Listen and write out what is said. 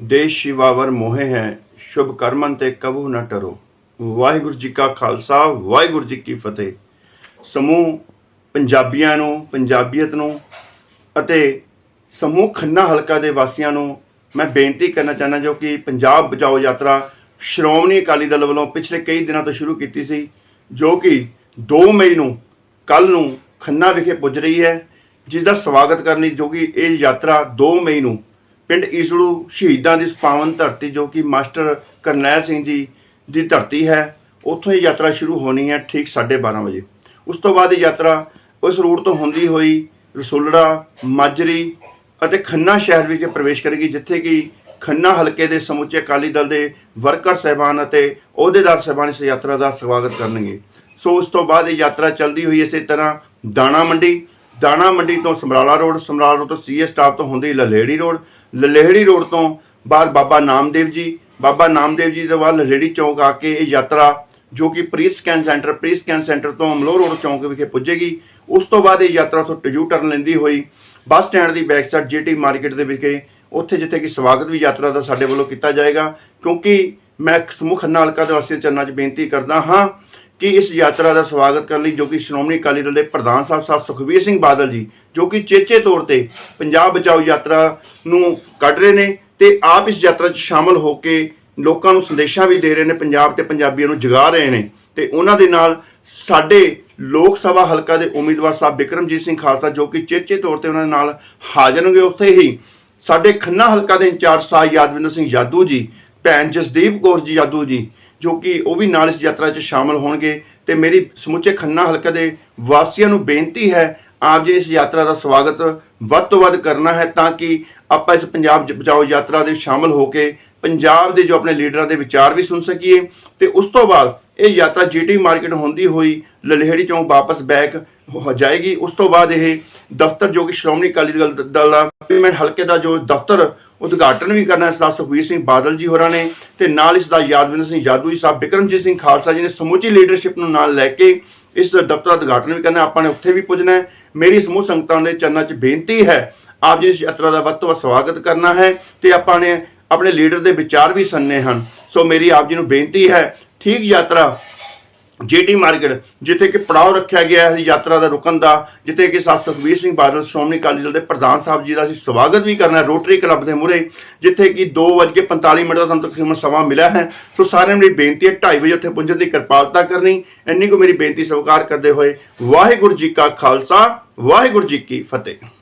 ਦੇਸ਼ ਸ਼ਿਵਾਵਰ ਮੋਹੇ ਹੈ, ਸ਼ੁਭ ਕਰਮਨ ਤੇ ਕਬੂ ਨਾ ਟਰੋ। ਵਾਹਿਗੁਰੂ ਜੀ ਕਾ ਖਾਲਸਾ, ਵਾਹਿਗੁਰੂ ਜੀ ਕੀ ਫਤਿਹ। ਸਮੂਹ ਪੰਜਾਬੀਆਂ ਨੂੰ, ਪੰਜਾਬੀਅਤ ਨੂੰ ਅਤੇ ਸਮੂਹ ਖੰਨਾ ਹਲਕਾ ਦੇ ਵਾਸੀਆਂ ਨੂੰ ਮੈਂ ਬੇਨਤੀ ਕਰਨਾ ਚਾਹੁੰਦਾ ਜੋ ਕਿ ਪੰਜਾਬ ਬਚਾਓ ਯਾਤਰਾ ਸ਼੍ਰੋਮਣੀ ਅਕਾਲੀ ਦਲ ਵੱਲੋਂ ਪਿਛਲੇ ਕਈ ਦਿਨਾਂ ਤੋਂ ਸ਼ੁਰੂ ਕੀਤੀ ਸੀ, ਜੋ ਕਿ 2 ਮਈ ਨੂੰ ਕੱਲ ਨੂੰ ਖੰਨਾ ਵਿਖੇ ਪੁੱਜ ਰਹੀ ਹੈ ਜਿਸ ਦਾ ਸਵਾਗਤ ਕਰਨ ਲਈ ਜੋ ਕਿ ਇਹ ਯਾਤਰਾ 2 ਮਈ ਨੂੰ ਪਿੰਡ ਈਸੜੂ ਸ਼ਹੀਦਾਂ ਦੀ ਪਾਵਨ ਧਰਤੀ ਜੋ ਕਿ ਮਾਸਟਰ ਕਰਨੈਲ ਸਿੰਘ ਜੀ ਦੀ ਧਰਤੀ ਹੈ, ਉੱਥੋਂ ਇਹ ਯਾਤਰਾ ਸ਼ੁਰੂ ਹੋਣੀ ਹੈ ਠੀਕ 12:30 ਵਜੇ। ਉਸ ਤੋਂ ਬਾਅਦ ਇਹ ਯਾਤਰਾ ਉਸ ਰੂਟ ਤੋਂ ਹੁੰਦੀ ਹੋਈ ਰਸੂਲੜਾ, ਮਾਜਰੀ ਅਤੇ ਖੰਨਾ ਸ਼ਹਿਰ ਵਿਖੇ ਪ੍ਰਵੇਸ਼ ਕਰੇਗੀ, ਜਿੱਥੇ ਕਿ ਖੰਨਾ ਹਲਕੇ ਦੇ ਸਮੁੱਚੇ ਅਕਾਲੀ ਦਲ ਦੇ ਵਰਕਰ ਸਹਿਬਾਨ ਅਤੇ ਅਹੁਦੇਦਾਰ ਸਹਿਬਾਨ ਇਸ ਯਾਤਰਾ ਦਾ ਸਵਾਗਤ ਕਰਨਗੇ। ਸੋ ਉਸ ਤੋਂ ਬਾਅਦ ਇਹ ਯਾਤਰਾ ਚੱਲਦੀ ਹੋਈ ਇਸੇ ਤਰ੍ਹਾਂ ਦਾਣਾ ਮੰਡੀ ਦਾਣਾ ਮੰਡੀ ਤੋਂ ਸਮਰਾਲਾ ਰੋਡ ਸਮਰਾਲਾ ਰੋਡ ਤੋਂ ਸੀਏ ਸਟਾਫ ਤੋਂ ਹੁੰਦੀ ਲਲੇੜੀ ਰੋਡ। ਲਲੇੜੀ ਰੋਡ ਤੋਂ ਬਾਅਦ ਬਾਬਾ ਨਾਮਦੇਵ ਜੀ, ਬਾਬਾ ਨਾਮਦੇਵ ਜੀ ਦੇ ਬਾਅਦ ਲਲੇੜੀ ਚੌਂਕ ਆ ਕੇ ਇਹ ਯਾਤਰਾ ਜੋ ਕਿ pre scan centre pre scan centre ਤੋਂ ਅਮਲੋ ਰੋਡ ਚੌਂਕ ਵਿਖੇ ਪੁੱਜੇਗੀ। ਉਸ ਤੋਂ ਬਾਅਦ ਇਹ ਯਾਤਰਾ ਤੋਂ ਟਿਜੂ ਟਰਨ ਲੈਂਦੀ ਹੋਈ ਬੱਸ ਸਟੈਂਡ ਦੀ ਬੈਕ ਸਾਈਡ ਜੀਟੀ ਮਾਰਕੀਟ ਦੇ ਵਿਖੇ ਉੱਥੇ ਜਿੱਥੇ ਕਿ ਸਵਾਗਤ ਵੀ ਯਾਤਰਾ ਦਾ ਸਾਡੇ ਵੱਲੋਂ ਕੀਤਾ ਜਾਏਗਾ। ਕਿਉਂਕਿ ਮੈਂ ਸਮੂਹ ਖੰਨਾ ਹਲਕਾ ਦੇ ਵਾਸੀਆਂ ਚਰਨਾਂ 'ਚ ਬੇਨਤੀ ਕਰਦਾ ਹਾਂ ਕਿ ਇਸ ਯਾਤਰਾ ਦਾ ਸਵਾਗਤ ਕਰਨ ਲਈ ਜੋ ਕਿ ਸ਼੍ਰੋਮਣੀ ਅਕਾਲੀ ਦਲ ਦੇ ਪ੍ਰਧਾਨ ਸਾਹਿਬ ਸਾਹਿਬ ਸੁਖਬੀਰ ਸਿੰਘ ਬਾਦਲ ਜੀ, ਜੋ ਕਿ ਚੇਚੇ ਤੌਰ ਤੇ ਪੰਜਾਬ ਬਚਾਓ ਯਾਤਰਾ ਨੂੰ ਕੱਢ ਰਹੇ ਨੇ ਤੇ ਆਪ ਇਸ ਯਾਤਰਾ 'ਚ ਸ਼ਾਮਲ ਹੋ ਕੇ ਲੋਕਾਂ ਨੂੰ ਸੰਦੇਸ਼ਾਂ ਵੀ ਦੇ ਰਹੇ ਨੇ, ਪੰਜਾਬ ਤੇ ਪੰਜਾਬੀਆਂ ਨੂੰ ਜਗਾ ਰਹੇ ਨੇ ਤੇ ਉਹਨਾਂ ਦੇ ਨਾਲ ਸਾਡੇ ਲੋਕ ਸਭਾ ਹਲਕਾ ਦੇ ਉਮੀਦਵਾਰ ਸਾਹਿਬ ਬਿਕਰਮਜੀਤ ਸਿੰਘ ਖਾਲਸਾ, ਜੋ ਕਿ ਚੇਚੇ ਤੌਰ ਤੇ ਉਹਨਾਂ ਦੇ ਨਾਲ ਹਾਜ਼ਰ ਹੋਣਗੇ ਉੱਥੇ ਹੀ। ਸਾਡੇ ਖੰਨਾ ਹਲਕਾ ਦੇ ਇੰਚਾਰਜ ਸਾਹਿਬ ਯਾਦਵਿੰਦਰ ਸਿੰਘ ਯਾਦੂ ਜੀ, ਭੈਣ ਜਸਦੀਪ ਕੌਰ ਜੀ ਯਾਦੂ ਜੀ ਜੋ ਕਿ ਉਹ ਵੀ ਨਾਲ ਇਸ ਯਾਤਰਾ 'ਚ ਸ਼ਾਮਲ ਹੋਣਗੇ। ਤੇ ਮੇਰੀ ਸਮੁੱਚੇ ਖੰਨਾ ਹਲਕੇ ਦੇ ਵਾਸੀਆਂ ਨੂੰ ਬੇਨਤੀ ਹੈ, ਆਪ ਜੀ ਇਸ ਯਾਤਰਾ ਦਾ ਸਵਾਗਤ ਵੱਧ ਤੋਂ ਵੱਧ ਕਰਨਾ ਹੈ ਤਾਂ ਕਿ ਆਪਾਂ ਇਸ ਪੰਜਾਬ ਬਚਾਓ ਯਾਤਰਾ ਦੇ ਸ਼ਾਮਲ ਹੋ ਕੇ ਪੰਜਾਬ ਦੇ ਜੋ ਆਪਣੇ ਲੀਡਰਾਂ ਦੇ ਵਿਚਾਰ ਵੀ ਸੁਣ ਸਕੀਏ। ਤੇ ਉਸ ਤੋਂ ਬਾਅਦ ਇਹ ਯਾਤਰਾ ਜੀਟੀ ਮਾਰਕੀਟ ਹੁੰਦੀ ਹੋਈ ਲਲਹੇੜੀ ਚੌਂਕ ਵਾਪਸ ਬੈਕ ਹੋ ਜਾਏਗੀ। ਉਸ ਤੋਂ ਬਾਅਦ ਇਹ ਦਫ਼ਤਰ ਜੋ ਕਿ ਸ਼੍ਰੋਮਣੀ ਅਕਾਲੀ ਦਲ ਦਲ ਦਾ ਹਲਕੇ ਦਾ ਜੋ ਦਫ਼ਤਰ ਉਦਘਾਟਨ ਵੀ ਕਰਨਾ ਸਰਦਾਰ ਸੁਖਬੀਰ ਸਿੰਘ ਬਾਦਲ ਜੀ ਹੋਰਾਂ ਨੇ ਤੇ ਨਾਲ ਇਸ ਦਾ ਯਾਦਵਿੰਦਰ ਸਿੰਘ ਜਾਦੂ ਜੀ ਸਾਹਿਬ ਬਿਕਰਮਜੀਤ ਸਿੰਘ ਖਾਲਸਾ ਜੀ ਨੇ ਸਮੁੱਚੀ ਲੀਡਰਸ਼ਿਪ ਨੂੰ ਨਾਲ ਲੈ ਕੇ ਇਸ ਦਫ਼ਤਰ ਦਾ ਉਦਘਾਟਨ ਵੀ ਕਰਨਾ ਆਪਾਂ ਨੇ ਉੱਥੇ ਵੀ ਪੁੱਜਣਾ ਹੈ। ਮੇਰੀ ਸਮੂਹ ਸੰਗਤਾਂ ਦੇ ਚਰਨਾਂ 'ਚ ਬੇਨਤੀ ਹੈ, ਆਪ ਜੀ ਇਸ ਯਾਤਰਾ ਦਾ ਵੱਧ ਤੋਂ ਵੱਧ ਸਵਾਗਤ ਕਰਨਾ ਹੈ ਤੇ ਆਪਾਂ ਨੇ ਆਪਣੇ ਲੀਡਰ ਦੇ ਵਿਚਾਰ ਵੀ ਸੁਣਨੇ ਹਨ। ਸੋ ਮੇਰੀ ਆਪ ਜੀ ਨੂੰ ਬੇਨਤੀ ਹੈ, ਠੀਕ ਯਾਤਰਾ ਜੀਟੀ ਮਾਰਕੀਟ, ਜਿੱਥੇ ਕਿ ਪੜਾਅ ਰੱਖਿਆ ਗਿਆ ਹੈ, ਯਾਤਰਾ ਦਾ ਰੁਕਣ ਦਾ, ਜਿੱਥੇ ਕਿ ਸਾਧ ਸੁਖਬੀਰ ਸਿੰਘ ਬਾਦਲ, ਸ਼੍ਰੋਮਣੀ ਅਕਾਲੀ ਦਲ ਦੇ ਪ੍ਰਧਾਨ ਸਾਹਿਬ ਜੀ ਦਾ ਅਸੀਂ ਸਵਾਗਤ ਵੀ ਕਰਨਾ ਹੈ ਰੋਟਰੀ ਕਲੱਬ ਦੇ ਮੂਹਰੇ, ਜਿੱਥੇ ਕਿ 2:45 ਮਿੰਟ ਦਾ ਸਾਨੂੰ ਤਕਰੀਬਨ ਸਮਾਂ ਮਿਲਿਆ ਹੈ। ਸੋ ਸਾਰਿਆਂ ਨੂੰ ਮੇਰੀ ਬੇਨਤੀ ਹੈ 2:30 ਵਜੇ ਉੱਥੇ ਪਹੁੰਚਣ ਦੀ ਕਿਰਪਾਲਤਾ ਕਰਨੀ, ਇੰਨੀ ਕੋ ਮੇਰੀ ਬੇਨਤੀ ਸਵੀਕਾਰ ਕਰਦੇ ਹੋਏ ਵਾਹਿਗੁਰੂ ਜੀ ਕਾ ਖਾਲਸਾ, ਵਾਹਿਗੁਰੂ ਜੀ ਕੀ ਫਤਿਹ।